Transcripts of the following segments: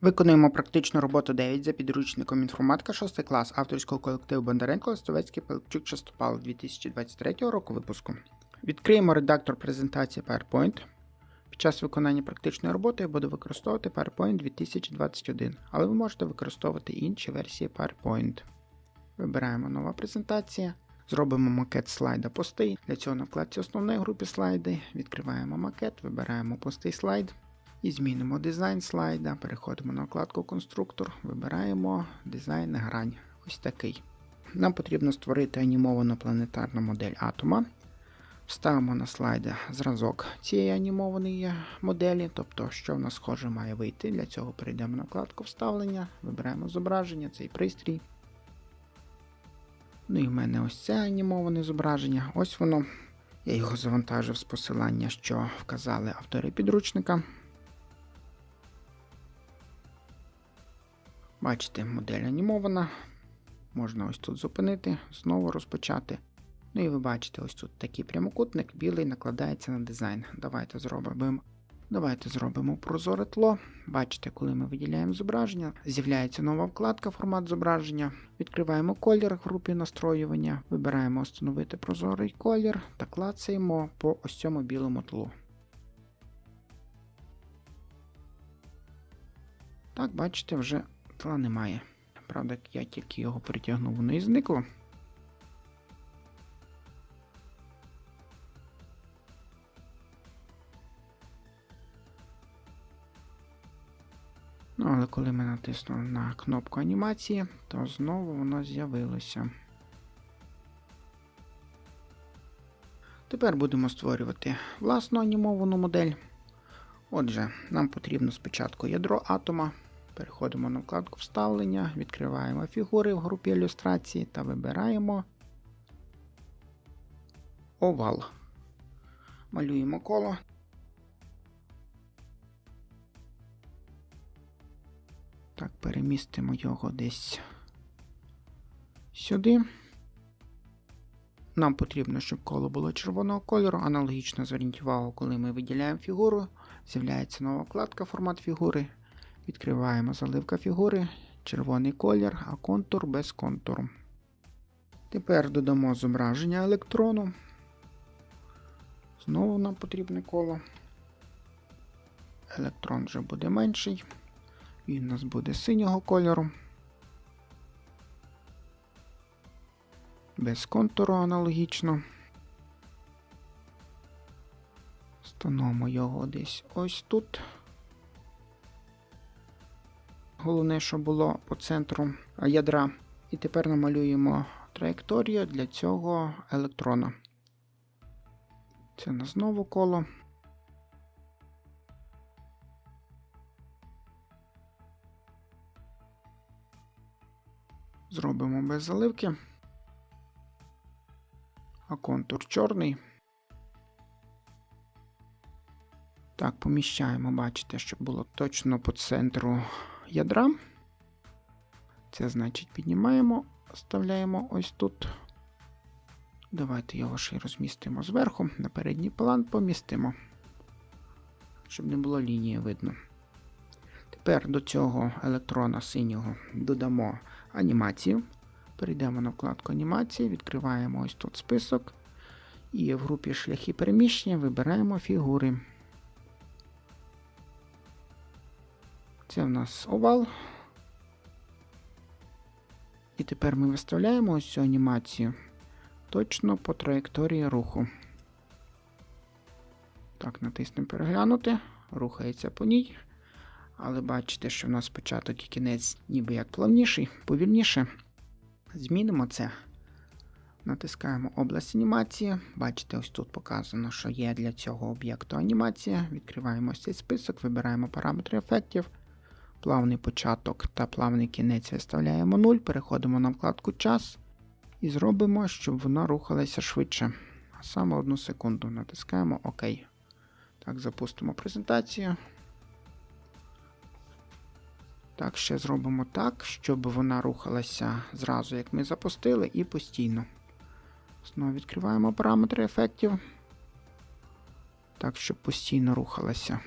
Виконуємо практичну роботу 9 за підручником інформатика 6 клас авторського колективу Бондаренко Листовецький Пилипчук Частопал 2023 року випуску. Відкриємо редактор презентації PowerPoint. Під час виконання практичної роботи я буду використовувати PowerPoint 2021, але ви можете використовувати інші версії PowerPoint. Вибираємо нова презентація. Зробимо макет слайда пости. Для цього на вкладці основної групи слайди відкриваємо макет, вибираємо пустий слайд. І змінимо дизайн слайда, переходимо на вкладку Конструктор, вибираємо дизайн грань. Ось такий. Нам потрібно створити анімовану планетарну модель атома. Вставимо на слайд зразок цієї анімованої моделі, тобто, що в нас схоже має вийти. Для цього перейдемо на вкладку Вставлення, вибираємо зображення, цей пристрій. Ну і в мене ось це анімоване зображення. Ось воно. Я його завантажив з посилання, що вказали автори підручника. Бачите, модель анімована. Можна ось тут зупинити, знову розпочати. Ну і ви бачите, ось тут такий прямокутник, білий накладається на дизайн. Давайте зробимо. Давайте зробимо прозоре тло. Бачите, коли ми виділяємо зображення, з'являється нова вкладка формат зображення. Відкриваємо колір в групі настроювання, вибираємо встановити прозорий колір та клацаємо по ось цьому білому тлу. Так, бачите, вже тла немає. Правда, я тільки його притягнув, воно і зникло. Ну, але коли ми натиснули на кнопку анімації, то знову воно з'явилося. Тепер будемо створювати власну анімовану модель. Отже, нам потрібно спочатку ядро атома. Переходимо на вкладку Вставлення, відкриваємо фігури в групі ілюстрації та вибираємо овал. Малюємо коло. Так, перемістимо його десь сюди. Нам потрібно, щоб коло було червоного кольору. Аналогічно зверніть увагу, коли ми виділяємо фігуру, з'являється нова вкладка формат фігури. Відкриваємо заливка фігури, червоний колір, а контур без контуру. Тепер додамо зображення електрону. Знову нам потрібне коло. Електрон вже буде менший. Він у нас буде синього кольору. Без контуру аналогічно. Встановимо його десь ось тут. Головне, що було по центру ядра. І тепер намалюємо траєкторію для цього електрона. Це на знову коло. Зробимо без заливки. А контур чорний. Так, поміщаємо, бачите, щоб було точно по центру ядра. Це значить піднімаємо, вставляємо ось тут. Давайте його ще й розмістимо зверху. На передній план помістимо, щоб не було лінії видно. Тепер до цього електрона синього додамо анімацію. Перейдемо на вкладку анімації, відкриваємо ось тут список. І в групі шляхи переміщення вибираємо фігури. Це в нас овал. І тепер ми виставляємо ось цю анімацію точно по траєкторії руху. Так, натиснемо переглянути, рухається по ній. Але бачите, що в нас початок і кінець ніби як плавніший, повільніше. Змінимо це. Натискаємо область анімації. Бачите, ось тут показано, що є для цього об'єкту анімація. Відкриваємо цей список, вибираємо параметри ефектів. Плавний початок та плавний кінець виставляємо 0, переходимо на вкладку час і зробимо, щоб вона рухалася швидше. А саме одну секунду натискаємо ОК. Так, запустимо презентацію. Так, ще зробимо так, щоб вона рухалася зразу, як ми запустили, і постійно. Знову відкриваємо параметри ефектів. Так, щоб постійно рухалася.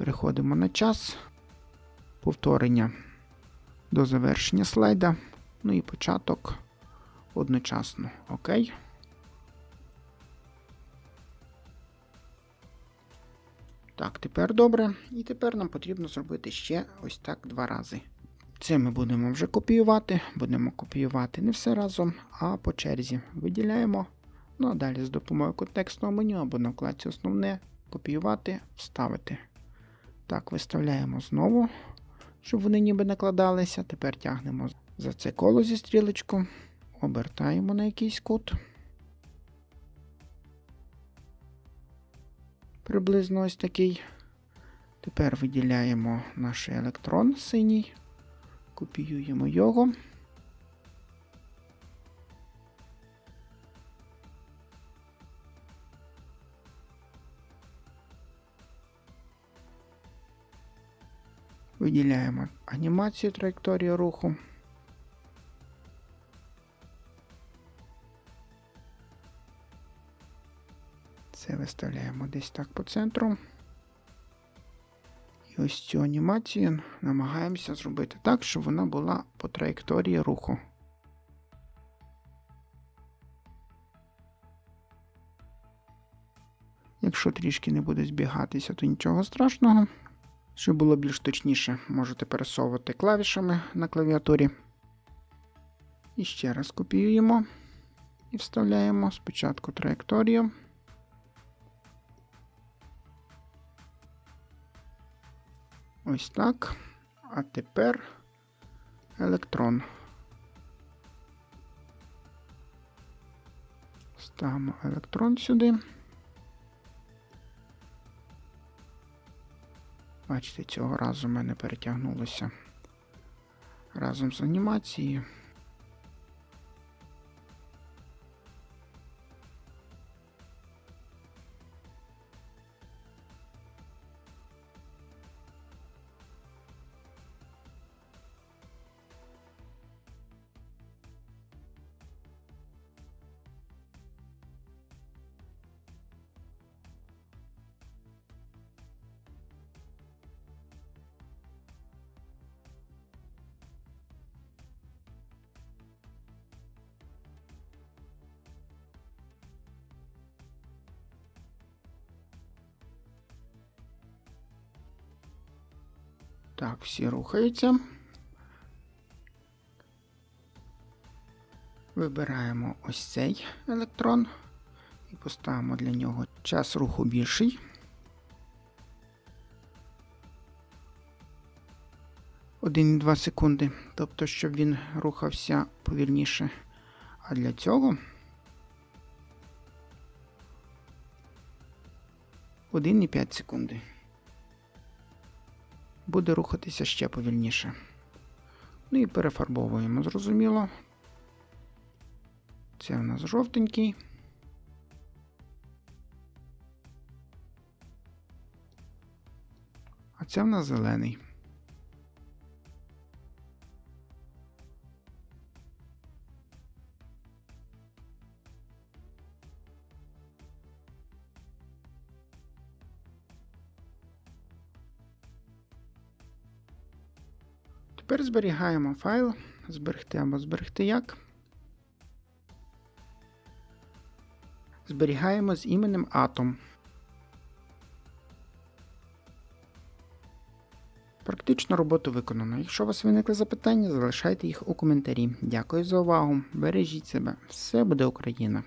Переходимо на час. повторення до завершення слайда. Ну і початок одночасно. Окей. Так, тепер добре. І тепер нам потрібно зробити ще ось так два рази. Це ми будемо вже копіювати. Будемо копіювати не все разом, а по черзі. Виділяємо. Ну а далі з допомогою контекстного меню або на вкладці основне копіювати, вставити. Так, виставляємо знову, щоб вони ніби накладалися. Тепер тягнемо за це коло зі стрілочку, обертаємо на якийсь кут. Приблизно ось такий. Тепер виділяємо наш електрон синій, копіюємо його. Виділяємо анімацію траєкторії руху. Це виставляємо десь так по центру. І ось цю анімацію намагаємося зробити так, щоб вона була по траєкторії руху. Якщо трішки не буде збігатися, то нічого страшного. Щоб було більш точніше, можете пересовувати клавішами на клавіатурі. І ще раз копіюємо і вставляємо спочатку траєкторію. Ось так. А тепер електрон. Ставимо електрон сюди. Бачите, цього разу в мене перетягнулося разом з анімацією. Так, всі рухаються. Вибираємо ось цей електрон і поставимо для нього час руху більший. Один і два секунди, тобто, щоб він рухався повільніше. А для цього 1,5 секунди буде рухатися ще повільніше. Ну і перефарбовуємо, зрозуміло. Це у нас жовтенький. А це в нас зелений. Тепер зберігаємо файл, зберегти або зберегти як. Зберігаємо з іменем Atom. Практично роботу виконано. Якщо у вас виникли запитання, залишайте їх у коментарі. Дякую за увагу. Бережіть себе. Все буде Україна!